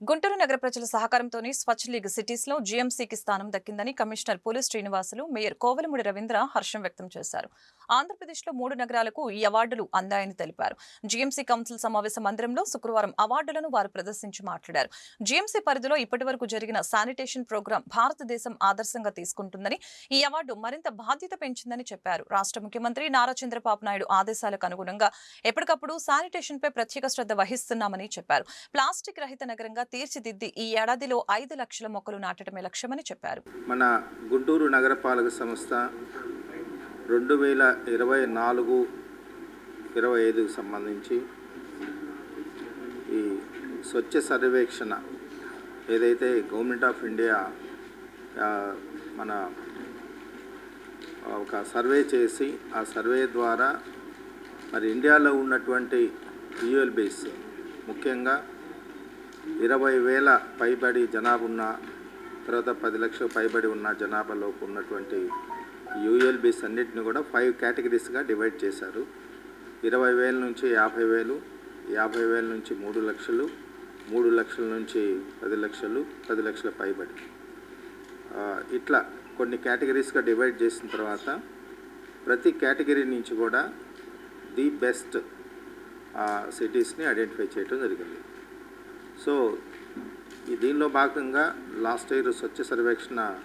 గుంటూరు నగర ప్రజల సహకారంతోనే స్వచ్ఛ లీగ్ సిటీస్లో జీఎంసీకి స్థానం దక్కిందని commissioner police Srinivasulu mayor Kovalamudi Ravindra హర్షం వ్యక్తం చేశారు. ఆంధ్రప్రదేశ్లో మూడు నగరాలకు ఈ అవార్డులు అందాయని తెలిపారు. జీఎంసీ కౌన్సిల్ సమావేశ మందిరంలో శుక్రవారం అవార్డులను వారు ప్రదర్శించి మాట్లాడారు. జీఎంసీ పరిధిలో ఇప్పటివరకు జరిగిన శానిటేషన్ ప్రోగ్రాం భారతదేశం ఆదర్శంగా తీసుకుంటుందని ఈ అవార్డు మరింత బాధ్యత పెంచిందని చెప్పారు. రాష్ట్ర ముఖ్యమంత్రి నారా చంద్రబాబు నాయుడు ఆదేశాలకు అనుగుణంగా ఎప్పటికప్పుడు శానిటేషన్ పై ప్రత్యేక శ్రద్ధ వహిస్తున్నామని చెప్పారు. ప్లాస్టిక్ రహిత నగరంగా తీర్చిదిద్ది ఈ ఏడాదిలో ఐదు లక్షల మొక్కలు నాటడమే లక్ష్యమని చెప్పారు. మన గుంటూరు నగరపాలక సంస్థ రెండు వేల ఇరవై నాలుగు ఇరవై ఐదుకు సంబంధించి ఈ స్వచ్ఛ సర్వేక్షణ ఏదైతే గవర్నమెంట్ ఆఫ్ ఇండియా మన ఒక సర్వే చేసి ఆ సర్వే ద్వారా మరి ఇండియాలో ఉన్నటువంటి యూఎల్బీస్ ముఖ్యంగా ఇరవై వేల పైబడి జనాభా ఉన్న తర్వాత పది లక్షల పైబడి ఉన్న జనాభాలోకి ఉన్నటువంటి యూఎల్బీస్ అన్నిటిని కూడా ఫైవ్ కేటగిరీస్గా డివైడ్ చేశారు. ఇరవై వేల నుంచి యాభై వేలు యాభై వేల నుంచి మూడు లక్షలు మూడు లక్షల నుంచి పది లక్షలు పది లక్షల పైబడి. ఇట్లా కొన్ని కేటగిరీస్గా డివైడ్ చేసిన తర్వాత ప్రతి కేటగిరీ నుంచి కూడా ది బెస్ట్ సిటీస్ని ఐడెంటిఫై చేయడం జరిగింది. సో ఈ దీనిలో భాగంగా లాస్ట్ ఇయర్ స్వచ్ఛ సర్వేక్షణ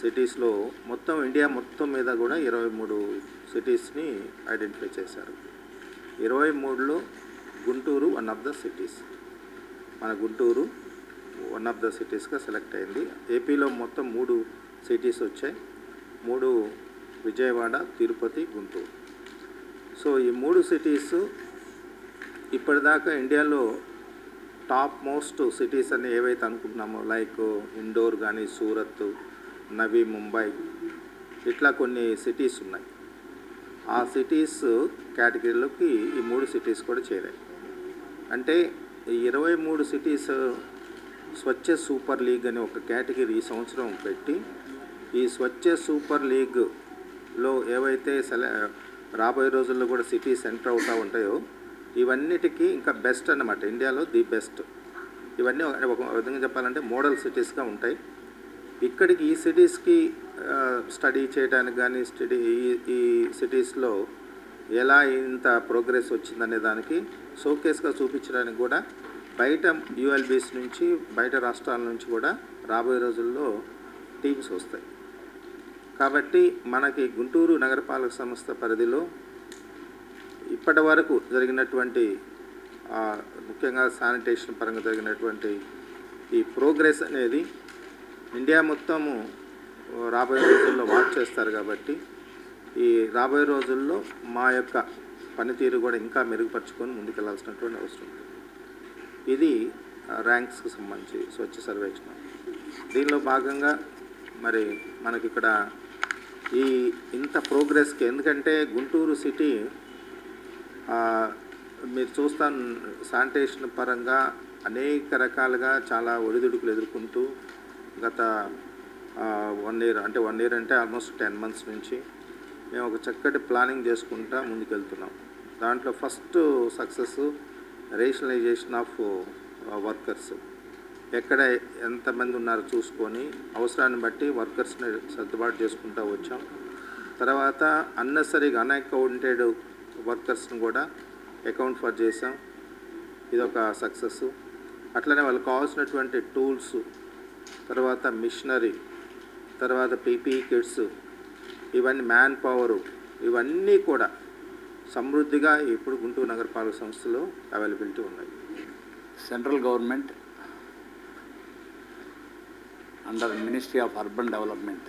సిటీస్లో మొత్తం ఇండియా మొత్తం మీద కూడా ఇరవై మూడు సిటీస్ని ఐడెంటిఫై చేశారు. ఇరవై మూడులో Guntur one of the cities మన గుంటూరు వన్ ఆఫ్ ద సిటీస్గా సెలెక్ట్ అయింది. ఏపీలో మొత్తం మూడు సిటీస్ వచ్చాయి. మూడు విజయవాడ తిరుపతి గుంటూరు. సో ఈ మూడు సిటీస్ ఇప్పటిదాకా ఇండియాలో టాప్ మోస్ట్ సిటీస్ అని ఏవైతే అనుకుంటున్నామో లైక్ ఇండోర్ కానీ సూరత్ నవీ ముంబై ఇట్లా కొన్ని సిటీస్ ఉన్నాయి. ఆ సిటీస్ కేటగిరీలోకి ఈ మూడు సిటీస్ కూడా చేరాయి. అంటే ఇరవై మూడు సిటీస్ స్వచ్ఛ సూపర్ లీగ్ అని ఒక కేటగిరీ ఈ సంవత్సరం పెట్టి ఈ స్వచ్ఛ సూపర్ లీగ్లో ఏవైతే సెల రాబోయే రోజుల్లో కూడా సిటీస్ ఎంటర్ అవుతూ ఉంటాయో ఇవన్నిటికీ ఇంకా బెస్ట్ అన్నమాట. ఇండియాలో ది బెస్ట్ ఇవన్నీ ఒక- విధంగా చెప్పాలంటే మోడల్ సిటీస్గా ఉంటాయి. ఇక్కడికి ఈ సిటీస్కి స్టడీ చేయడానికి కానీ స్టడీ ఈ ఈ సిటీస్లో ఎలా ఇంత ప్రోగ్రెస్ వచ్చిందనే దానికి షోకేస్గా చూపించడానికి కూడా బయట యూఎల్బీస్ నుంచి బయట రాష్ట్రాల నుంచి కూడా రాబోయే రోజుల్లో టీమ్స్ వస్తాయి. కాబట్టి మనకి గుంటూరు నగరపాలక సంస్థ పరిధిలో ఇప్పటి వరకు జరిగినటువంటి ముఖ్యంగా శానిటేషన్ పరంగా జరిగినటువంటి ఈ ప్రోగ్రెస్ అనేది ఇండియా మొత్తము రాబోయే రోజుల్లో వాచ్ చేస్తారు కాబట్టి ఈ రాబోయే రోజుల్లో మా యొక్క పనితీరు కూడా ఇంకా మెరుగుపరుచుకొని ముందుకెళ్ళాల్సినటువంటి అవసరం ఉంది. ఇది ఆ, ర్యాంక్స్కి సంబంధించి స్వచ్ఛ సర్వేక్షణ. దీనిలో భాగంగా మరి మనకి ఇక్కడ ఈ ఇంత ప్రోగ్రెస్కి ఎందుకంటే గుంటూరు సిటీ మీరు చూస్తాను శానిటేషన్ పరంగా అనేక రకాలుగా చాలా ఒడిదుడుకులు ఎదుర్కొంటూ గత వన్ ఇయర్ అంటే వన్ ఇయర్ అంటే ఆల్మోస్ట్ టెన్ మంత్స్ నుంచి మేము ఒక చక్కటి ప్లానింగ్ చేసుకుంటా ముందుకెళ్తున్నాం. దాంట్లో first success rationalisation of workers. ఎక్కడ ఎంతమంది ఉన్నారో చూసుకొని అవసరాన్ని బట్టి వర్కర్స్ని సర్దుబాటు చేసుకుంటూ వచ్చాం. తర్వాత అన్నెసరీగా అన్అకౌంటెడ్ వర్కర్స్ని కూడా అకౌంట్ ఫర్ చేసాం ఇదొక సక్సెస్ అట్లనే వాళ్ళకి కావాల్సినటువంటి టూల్స్ తర్వాత మిషనరీ తర్వాత పీపీఈ కిట్స్ ఇవన్నీ మ్యాన్ పవరు ఇవన్నీ కూడా సమృద్ధిగా ఇప్పుడు గుంటూరు నగరపాలక సంస్థలో అవైలబిలిటీ ఉన్నాయి. Central government under ministry of urban development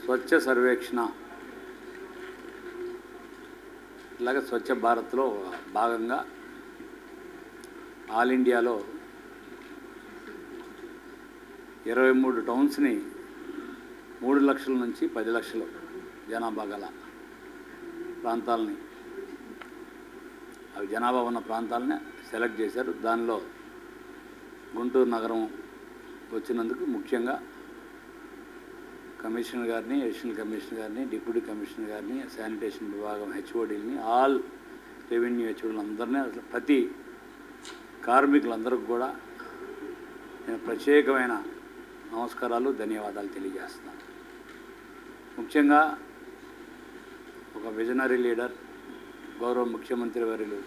Swachh Survekshan ఇలాగ స్వచ్ఛ భారత్లో భాగంగా ఆల్ ఇండియాలో ఇరవై మూడు టౌన్స్ని మూడు లక్షల నుంచి పది లక్షలు జనాభా గల ప్రాంతాలని అవి జనాభా ఉన్న ప్రాంతాలని సెలెక్ట్ చేశారు. దానిలో గుంటూరు నగరం వచ్చినందుకు ముఖ్యంగా కమిషనర్ గారిని అడిషనల్ కమిషనర్ గారిని డిప్యూటీ కమిషనర్ గారిని శానిటేషన్ విభాగం హెచ్ఓడీని ఆల్ రెవెన్యూ హెచ్ఓడీలు అందరినీ అసలు ప్రతి కార్మికులందరికీ కూడా నేను ప్రత్యేకమైన నమస్కారాలు ధన్యవాదాలు తెలియజేస్తున్నాను. ముఖ్యంగా ఒక విజనరీ లీడర్ గౌరవ ముఖ్యమంత్రి వర్యులు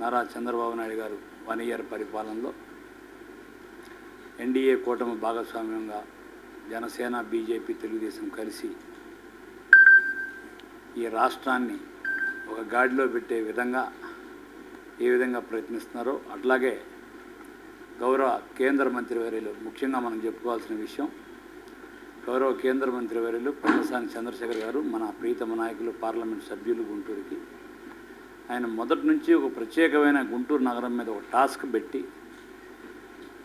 నారా చంద్రబాబు నాయుడు గారు వన్ ఇయర్ పరిపాలనలో ఎన్డీఏ కూటమి భాగస్వామ్యంగా జనసేన బీజేపీ తెలుగుదేశం కలిసి ఈ రాష్ట్రాన్ని ఒక గాడిలో పెట్టే విధంగా ఏ విధంగా ప్రయత్నిస్తున్నారో అట్లాగే గౌరవ కేంద్ర మంత్రి వర్యులు ముఖ్యంగా మనం చెప్పుకోవాల్సిన విషయం గౌరవ కేంద్ర మంత్రి వర్యులు పన్నసాని చంద్రశేఖర్ గారు మన ప్రీతమ నాయకులు పార్లమెంట్ సభ్యులు గుంటూరుకి. ఆయన మొదటి నుంచి ఒక ప్రత్యేకమైన గుంటూరు నగరం మీద ఒక టాస్క్ పెట్టి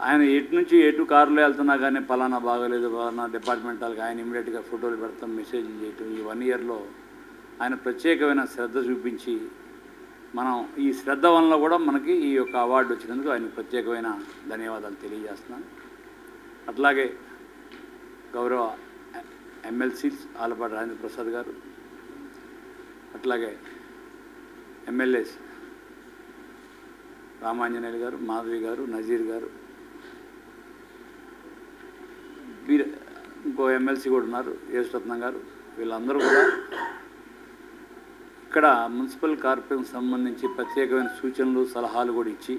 ఆయన ఎటు నుంచి ఎటు కారులో వెళ్తున్నా కానీ పలానా బాగోలేదు పలానా డిపార్ట్మెంట్ వాళ్ళకి ఆయన ఇమీడియట్గా ఫోటోలు పెడతాం మెసేజ్లు చేయటం. ఈ వన్ ఇయర్లో ఆయన ప్రత్యేకమైన శ్రద్ధ చూపించి మనం ఈ శ్రద్ధ వలన కూడా మనకి ఈ యొక్క అవార్డు వచ్చినందుకు ఆయన ప్రత్యేకమైన ధన్యవాదాలు తెలియజేస్తున్నాను. అట్లాగే గౌరవ ఎమ్మెల్సీస్ ఆలపాటి రాజేంద్ర ప్రసాద్ గారు అట్లాగే ఎమ్మెల్యేస్ రామాంజనేయులు గారు మాధవి గారు నజీర్ గారు వీరు ఇంకో ఎమ్మెల్సీ కూడా ఉన్నారు యేసురత్నం గారు. వీళ్ళందరూ కూడా ఇక్కడ మున్సిపల్ కార్పొరేషన్ సంబంధించి ప్రత్యేకమైన సూచనలు సలహాలు కూడా ఇచ్చి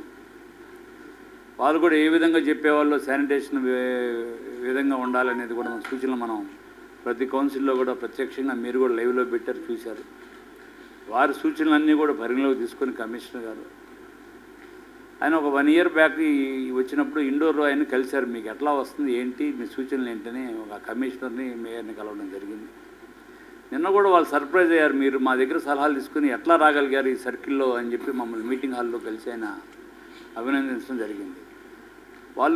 వాళ్ళు కూడా ఏ విధంగా చెప్పేవాళ్ళు శానిటేషన్ వే- విధంగా ఉండాలనేది కూడా మన సూచనలు మనం ప్రతి కౌన్సిల్లో కూడా ప్రత్యక్షంగా మీరు కూడా లైవ్లో పెట్టారు చూశారు. వారి సూచనలన్నీ కూడా పరిగణలోకి తీసుకొని కమిషనర్ గారు ఆయన ఒక వన్ ఇయర్ బ్యాక్ వచ్చినప్పుడు ఇండోర్లో ఆయన కలిశారు. మీకు ఎట్లా వస్తుంది ఏంటి మీ సూచనలు ఏంటని ఒక కమిషనర్ని మేయర్ని కలవడం జరిగింది. నిన్న కూడా వాళ్ళు సర్ప్రైజ్ అయ్యారు. మీరు మా దగ్గర సలహాలు తీసుకుని ఎట్లా రాగలిగారు ఈ సర్కిల్లో అని చెప్పి మమ్మల్ని మీటింగ్ హాల్లో కలిసి ఆయన అభినందించడం జరిగింది. వాళ్ళు